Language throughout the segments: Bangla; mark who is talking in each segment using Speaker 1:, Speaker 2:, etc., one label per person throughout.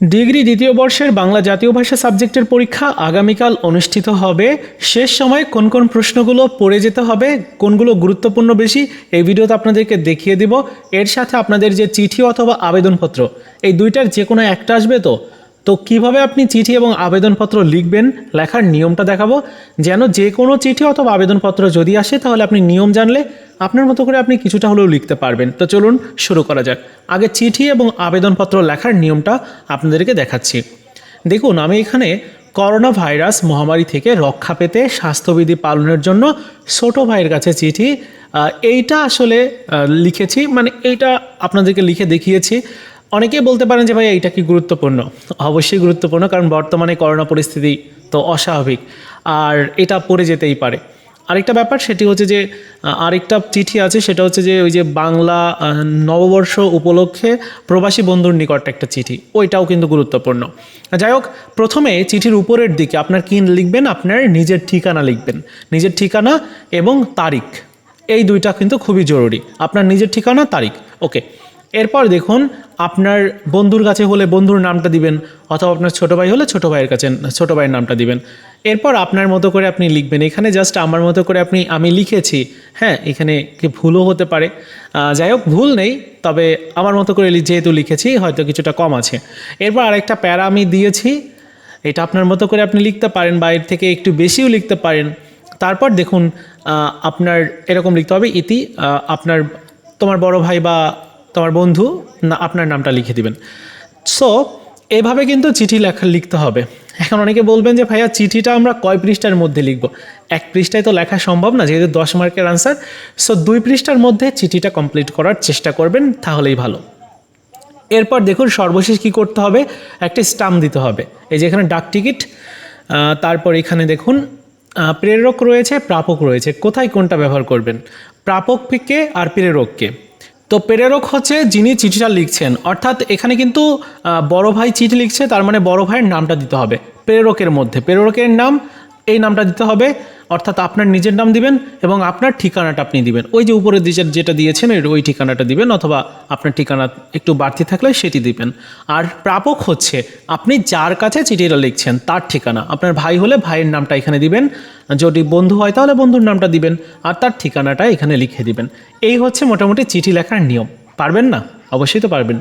Speaker 1: ডিগ্রি দ্বিতীয় বর্ষের বাংলা জাতীয় ভাষা সাবজেক্টের পরীক্ষা আগামীকাল অনুষ্ঠিত হবে। শেষ সময় কোন কোন প্রশ্নগুলো পড়ে যেতে হবে, কোনগুলো গুরুত্বপূর্ণ বেশি, এই ভিডিওতে আপনাদেরকে দেখিয়ে দিব। এর সাথে আপনাদের যে চিঠি অথবা আবেদনপত্র, এই দুইটার যে কোনো একটা আসবে তো? তো কীভাবে আপনি চিঠি এবং আবেদনপত্র লিখবেন? লেখার নিয়মটা দেখাবো। যেন যে কোনো চিঠি অথবা আবেদনপত্র যদি আসে, তাহলে আপনি নিয়ম জানলে আপনার মতো করে আপনি কিছুটা হলেও লিখতে পারবেন। তো চলুন শুরু করা যাক। আগে চিঠি এবং আবেদনপত্র লেখার নিয়মটা আপনাদেরকে দেখাচ্ছি। দেখুন, আমি এখানে করোনা ভাইরাস মহামারী থেকে রক্ষা পেতে স্বাস্থ্যবিধি পালনের জন্য ছোট ভাইয়ের কাছে চিঠি এইটা আসলে লিখেছি। মানে এইটা আপনাদেরকে লিখে দেখিয়েছি। অনেকেই বলতে পারেন যে ভাই এইটা কি গুরুত্বপূর্ণ? অবশ্যই গুরুত্বপূর্ণ, কারণ বর্তমানে করোনা পরিস্থিতি তো অস্বাভাবিক, আর এটা পড়ে যেতেই পারে। আরেকটা ব্যাপার সেটি হচ্ছে যে আরেকটা চিঠি আছে, সেটা হচ্ছে যে ওই যে বাংলা নববর্ষ উপলক্ষে প্রবাসী বন্ধুর নিকট একটা চিঠি, ওইটাও কিন্তু গুরুত্বপূর্ণ। যাই হোক, প্রথমে চিঠির উপরের দিকে আপনার কি লিখবেন? আপনার নিজের ঠিকানা লিখবেন। নিজের ঠিকানা এবং তারিখ, এই দুইটা কিন্তু খুবই জরুরি। আপনার নিজের ঠিকানা, তারিখ, ওকে। এরপর দেখুন, আপনার বন্ধুর কাছে হলে বন্ধুর নামটা দিবেন, অথবা আপনার ছোটো ভাই হলে ছোটো ভাইয়ের কাছে, ছোটো ভাইয়ের নামটা দিবেন। এরপর আপনার মতো করে আপনি লিখবেন। এখানে জাস্ট আমার মতো করে আপনি, আমি লিখেছি। হ্যাঁ এখানে কি ভুলও হতে পারে। যাই হোক, ভুল নেই, তবে আমার মতো করে যেহেতু লিখেছি, হয়তো কিছুটা কম আছে। এরপর আরেকটা প্যারা আমি দিয়েছি। এটা আপনার মতো করে আপনি লিখতে পারেন বা এর থেকে একটু বেশিও লিখতে পারেন। তারপর দেখুন আপনার এরকম লিখতে হবে, ইতি আপনার, তোমার বড় ভাই বা তোমার বন্ধু, না, আপনার নামটা লিখে দিবেন। সো এভাবে কিন্তু চিঠি লেখা, লিখতে হবে। এখন অনেকে বলবেন যে, ভাইয়া, চিঠিটা আমরা কয় পৃষ্ঠার মধ্যে লিখব? এক পৃষ্ঠায় তো লেখা সম্ভব না, যেহেতু দশ মার্কের আনসার সো দুই পৃষ্ঠার মধ্যে চিঠিটা কমপ্লিট করার চেষ্টা করবেন, তাহলেই ভালো। এরপর দেখুন, সর্বশেষ কি করতে হবে? একটা স্টাম্প দিতে হবে। এই যে এখানে ডাক টিকিট তারপর এখানে দেখুন প্রেরক রয়েছে, প্রাপক রয়েছে। কোথায় কোনটা ব্যবহার করবেন? প্রাপককে আর প্রেরককে তো প্রেরক হচ্ছে যিনি চিঠিটা লিখছেন। অর্থাৎ এখানে কিন্তু বড় ভাই চিঠি লিখছে, তার মানে বড় ভাইয়ের নামটা দিতে হবে। প্রেরকের মধ্যে। প্রেরকের নাম, এই নামটা দিতে হবে। অর্থাৎ আপনার নিজের নাম দিবেন এবং আপনার ঠিকানাটা আপনি দিবেন। ওই যে উপরে দিয়েছে যেটা দিয়েছেন ওই ঠিকানাটা দিবেন অথবা আপনার ঠিকানা একটু বাড়তি থাকলে সেটি দিবেন। আর প্রাপক হচ্ছে, আপনি যার কাছে চিঠিটা লিখছেন, তার ঠিকানা। আপনার ভাই হলে ভাইয়ের নামটা এখানে দিবেন, যদি বন্ধু হয় তাহলে বন্ধুর নামটা দিবেন, আর তার ঠিকানাটা এখানে লিখে দিবেন। এই হচ্ছে মোটামুটি চিঠি লেখার নিয়ম। পারবেন না? অবশ্যই তো পারবেন।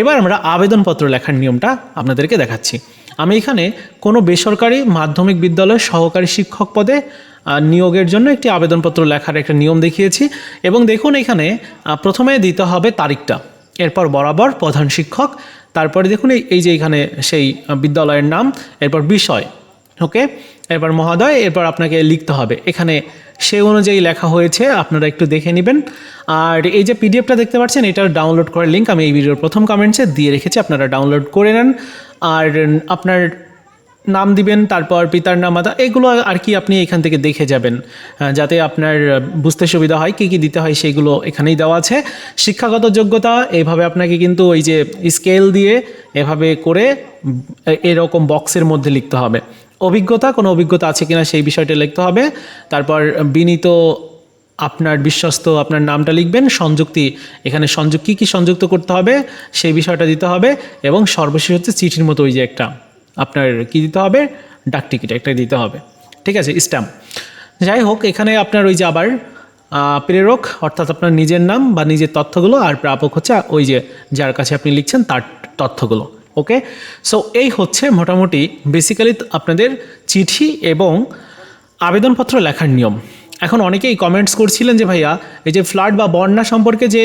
Speaker 1: এবার আমরা আবেদনপত্র লেখার নিয়মটা আপনাদেরকে দেখাচ্ছি। আমি এখানে কোনো বেসরকারি মাধ্যমিক বিদ্যালয়ের সহকারী শিক্ষক পদে নিয়োগের জন্য একটি আবেদনপত্র লেখার একটা নিয়ম দেখিয়েছি এবং দেখুন এখানে প্রথমে দিতে হবে তারিখটা। এরপর বরাবর প্রধান শিক্ষক, তারপরে দেখুন এই- যে এখানে সেই বিদ্যালয়ের নাম, এরপর বিষয়, ওকে? এরপর মহোদয়, এরপর আপনাকে লিখতে হবে। এখানে সে অনুযায়ী লেখা হয়েছে, আপনারা একটু দেখে নেবেন। আর এই যে পিডিএফটা দেখতে পাচ্ছেন, এটার ডাউনলোড করার লিঙ্ক আমি এই ভিডিওর প্রথম কমেন্টসে দিয়ে রেখেছি, আপনারা ডাউনলোড করে নেন। আর আপনার নাম দিবেন, তারপর পিতার নাম মাতা এগুলো আর কি আপনি এখান থেকে দেখে যাবেন। যাতে আপনার বুঝতে সুবিধা হয়, কী কী দিতে হয় সেগুলো এখানেই দেওয়া আছে। শিক্ষাগত যোগ্যতা এইভাবে আপনাকে কিন্তু ওই যে স্কেল দিয়ে এভাবে করে এরকম বক্সের মধ্যে লিখতে হবে। অভিজ্ঞতা, কোনো অভিজ্ঞতা আছে কিনা সেই বিষয়টা লিখতে হবে। তারপর, বিনীত আপনার বিশ্বস্ত আপনার নামটা লিখবেন, সংযুক্তি, এখানে সংযুক্ত, কী কী সংযুক্ত করতে হবে সেই বিষয়টা দিতে হবে এবং সর্বশেষ হচ্ছে চিঠির মতো ওই যে একটা আপনার কি দিতে হবে? ডাক টিকিট একটা দিতে হবে। ঠিক আছে, স্ট্যাম্প। যাই হোক, এখানে আপনার ওই যে আবার প্রেরক, অর্থাৎ আপনার নিজের নাম বা নিজের তথ্যগুলো আর প্রাপক হচ্ছে ওই যে যার কাছে আপনি লিখছেন তার তথ্যগুলো। ওকে? সো এই হচ্ছে মোটামুটি বেসিক্যালি আপনাদের চিঠি এবং আবেদনপত্র লেখার নিয়ম। এখন অনেকেই কমেন্টস করছিলেন যে, ভাইয়া, এই যে ফ্লাড বা বন্যা সম্পর্কে যে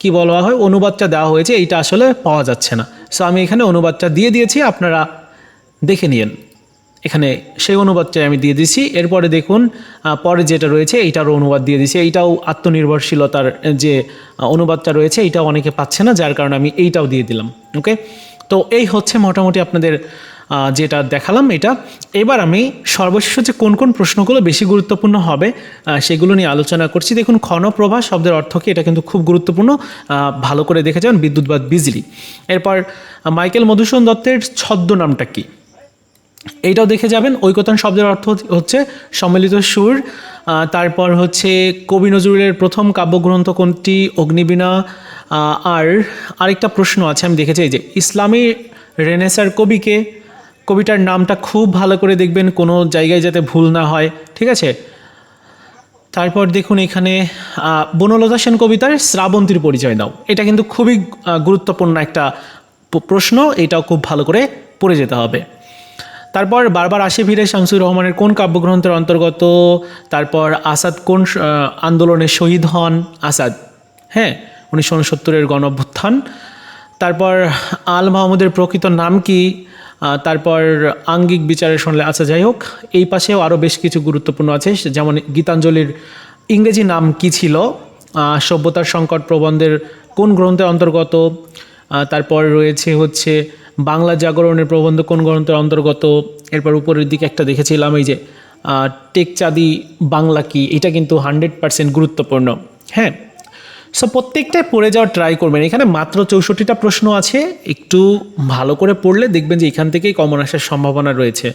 Speaker 1: কি বলা হয়, অনুবাদটা দেওয়া হয়েছে, এইটা আসলে পাওয়া যাচ্ছে না। সো আমি এখানে অনুবাদটা দিয়ে দিয়েছি, আপনারা দেখে নিন এখানে সেই অনুবাদটাই আমি দিয়ে দিছি এরপরে দেখুন পরে যেটা রয়েছে এইটারও অনুবাদ দিয়ে দিছি এইটাও আত্মনির্ভরশীলতার, যে অনুবাদটা রয়েছে, এইটাও অনেকে পাচ্ছে না, যার কারণে আমি এইটাও দিয়ে দিলাম। ওকে তো এই হচ্ছে মোটামুটি আপনাদের যেটা দেখালাম এটা। এবার আমি সর্বশেষ হচ্ছে কোন কোন প্রশ্নগুলো বেশি গুরুত্বপূর্ণ হবে সেগুলো নিয়ে আলোচনা করছি। দেখুন ক্ষণপ্রভা শব্দের অর্থ কি? এটা কিন্তু খুব গুরুত্বপূর্ণ ভালো করে দেখে যান, বিদ্যুৎ বা বিজলি। এরপর, মাইকেল মধুসূদন দত্তের ছদ্মনামটা কি? এইটাও দেখে যাবেন। ঐকতান শব্দের অর্থ হচ্ছে সম্মিলিত সুর। তারপর হচ্ছে কবি নজরুলের প্রথম কাব্যগ্রন্থ কোনটি? অগ্নিবীণা আর আরেকটা প্রশ্ন আছে, আমি দেখেছি যে ইসলামী রেনেসার কবিকে, কবিটার নামটা খুব ভালো করে দেখবেন, কোনো জায়গায় যাতে ভুল না হয়, ঠিক আছে? তারপর দেখুন এখানে বনলতা সেন কবিতার শ্রাবন্তীর পরিচয় দাও। এটা কিন্তু খুবই গুরুত্বপূর্ণ একটা প্রশ্ন, এটাও খুব ভালো করে পড়ে যেতে হবে। তারপর বারবার আসে ফিরে শামসুর রহমানের কোন কাব্যগ্রন্থের অন্তর্গত, তারপর আসাদ কোন আন্দোলনে শহীদ হন, আসাদ হ্যাঁ? উনিশশো উনসত্তরের গণ অভ্যুত্থান তারপর আল মাহমুদের প্রকৃত নাম কি? তারপর আঙ্গিক বিচারে শুনলে আচ্ছা যাই হোক, এই পাশেও আরও বেশ কিছু গুরুত্বপূর্ণ আছে, যেমন গীতাঞ্জলির ইংরেজি নাম কি ছিল? সভ্যতার সংকট প্রবন্ধের কোন গ্রন্থের অন্তর্গত? তারপর রয়েছে হচ্ছে বাংলা জাগরণের প্রবন্ধ কোন গ্রন্থের অন্তর্গত? এরপর উপরের দিকে একটা দেখেছিলাম, এই যে টেকচাঁদি বাংলা কি? এটা কিন্তু হান্ড্রেড পার্সেন্ট গুরুত্বপূর্ণ। হ্যাঁ সো প্রত্যেকটাই পড়ে যাওয়ার ট্রাই করবেন। এখানে মাত্র চৌষট্টিটা প্রশ্ন আছে। একটু ভালো করে পড়লে দেখবেন যে এখান থেকেই কমন আসার সম্ভাবনা রয়েছে।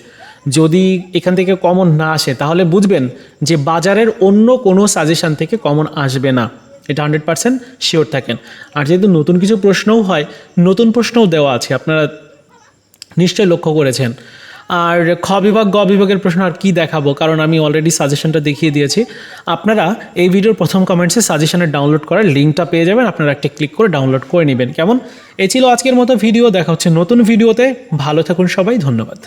Speaker 1: যদি এখান থেকে কমন না আসে, তাহলে বুঝবেন যে বাজারের অন্য কোনো সাজেশান থেকে কমন আসবে না। এটা হান্ড্রেড পার্সেন্ট শিওর থাকেন। আর যেহেতু নতুন কিছু প্রশ্নও হয়, নতুন প্রশ্নও দেওয়া আছে, আপনারা নিশ্চয়ই লক্ষ্য করেছেন। আর খ বিভাগ, গ বিভাগের প্রশ্ন আর কি দেখাবো? কারণ আমি অলরেডি সাজেশনটা দেখিয়ে দিয়েছি। আপনারা এই ভিডিওর প্রথম কমেন্টসে সাজেশনের ডাউনলোড করার লিঙ্কটা পেয়ে যাবেন। আপনারা একটা ক্লিক করে ডাউনলোড করে নেবেন। কেমন? এ ছিল আজকের মতো ভিডিও দেখা হচ্ছে নতুন ভিডিওতে ভালো থাকুন সবাই। ধন্যবাদ।